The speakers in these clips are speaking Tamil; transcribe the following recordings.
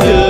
Yeah.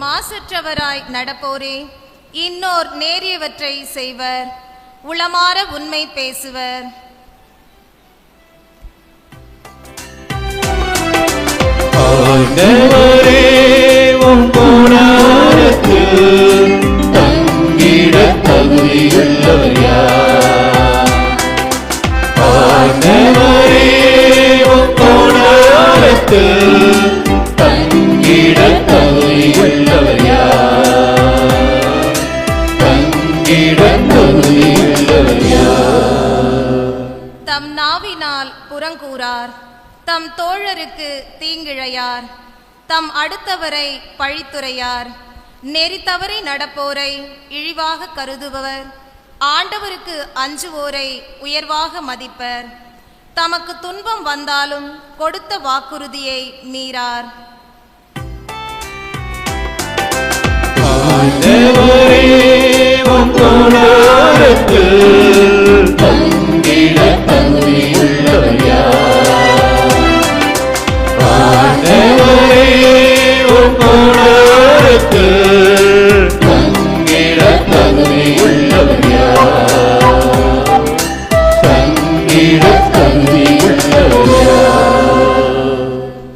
மாசற்றவராய் நடப்போரே. இன்னோர் நேரியவற்றை செய்வர். உளமாற உண்மை பேசுவர். ஆண்டவரே தம் நாவினால் புறங்கூறார் தம் தோழருக்கு தீங்கிழையார் தம் அடுத்தவரை பழித்துரையார் நெறி தவறி நடப்போரை இழிவாக கருதுபவர் ஆண்டவருக்கு அஞ்சுவோரை உயர்வாக மதிப்பர். தமக்கு துன்பம் வந்தாலும் கொடுத்த வாக்குறுதியை மீறார். ஆண்டவரே யார்?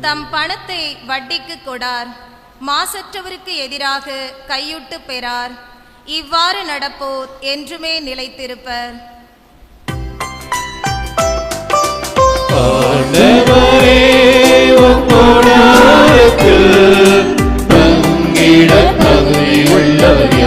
தம் பணத்தை வட்டிக்கு கொடார் மாசற்றவருக்கு எதிராக கையுட்டு பெறார் இவ்வாறு நடப்போர் என்றுமே நிலைத்திருப்பர். உள்ளவர்